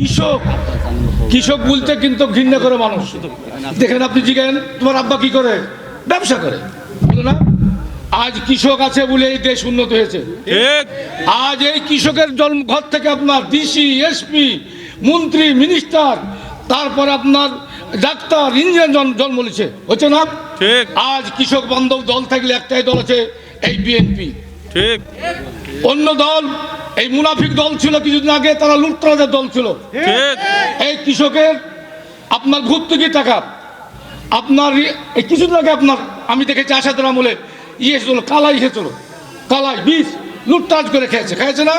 কৃষক কৃষক বলতে কিন্তু ঘৃণা করে মানুষ। দেখেন আপনি জিজ্ঞেন তোমার আব্বা কি করে? ব্যবসা করে। না আজ কৃষক আছে বলে এই দেশ উন্নত হয়েছে। আজ এই কৃষকের জন্ম ঘর থেকে আপনার ডিসি এসপি মন্ত্রী মিনিস্টার তারপর আপনার ডাক্তার ইঞ্জিনিয়ার জন- জন্ম নিচ্ছে হচ্ছে না? ঠিক। আজ কৃষক বান্ধব দল থাকলে একটাই দল আছে এই বিএনপি। ঠিক। অন্য দল এই মুনাফিক দল ছিল কিছুদিন আগে তারা লুটতরাজের দল ছিল। ঠিক। এই কৃষকের আপনার ভর্তুকি টাকা আপনার এই কিছুদিন আগে আপনার আমি দেখেছি আশাদের আমলে ইয়ে ছিল কালাই খেয়েছিল কালাই বীজ লুটতাজ করে খেয়েছে। খেয়েছে না?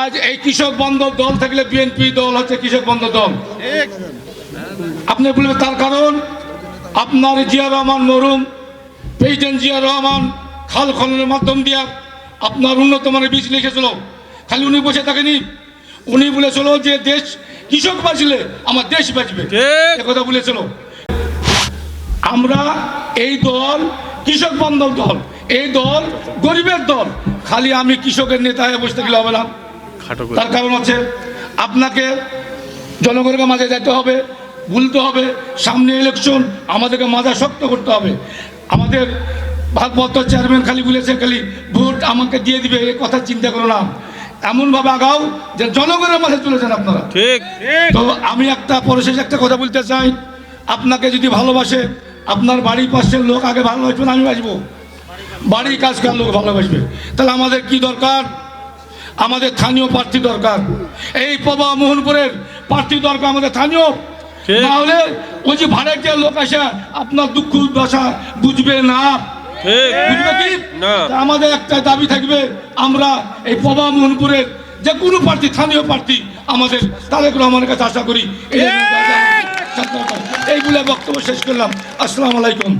আজ এই কৃষক বান্ধব দল থাকলে বিএনপি দল হচ্ছে কৃষক বান্ধব দল। আপনি বলবেন তার কারণ? আপনার জিয়া রহমান মরুম প্রেসিডেন্ট জিয়া রহমান খাল খননের মাধ্যম দিয়ে আপনার উন্নত মানের বীজ লিখেছিল খালি উনি বসে থাকেনি। উনি বলেছিল যে দেশ কৃষক বাঁচলে আমার দেশ বাঁচবে। কথা বলেছিল। আমরা এই দল কৃষক বান্ধব দল এই দল গরিবের দল। খালি আমি কৃষকের নেতা হয়ে বসে থাকলে হবে না তার কারণ আছে আপনাকে জনগণের মাঝে যেতে হবে বলতে হবে। সামনে ইলেকশন আমাদেরকে মাথা শক্ত করতে হবে। আমাদের ভারতবর্ষ চেয়ারম্যান খালি বলেছে খালি ভোট আমাকে দিয়ে দিবে এ কথা চিন্তা করো না। এমনভাবে আগাও যে জনগণের মাঝে চলে যান আপনারা। ঠিক। তো আমি একটা পরিশেষ একটা কথা বলতে চাই। আপনাকে যদি ভালোবাসে আপনার বাড়ির পাশের লোক আগে ভালোবাসবেন আমি বাসবো বাড়ির কাজ করার লোক ভালোবাসবে তাহলে আমাদের কি দরকার? আমাদের স্থানীয় প্রার্থী দরকার। এই প্রভা মোহনপুরের প্রার্থী দরকার আমাদের স্থানীয়। ঠিক। না হলে ওই যে ভাড়াটিয়া লোক আসে আপনার দুঃখ দশা বুঝবে না। ঠিক। বুঝবে কি? না। আমাদের একটা দাবি থাকবে আমরা এই প্রভা মোহনপুরের যে কোনো প্রার্থী স্থানীয় প্রার্থী আমাদের তারেক রহমানের কাছে আশা করি। এই এইগুলো বক্তব্য শেষ করলাম। আসসালাম আলাইকুম।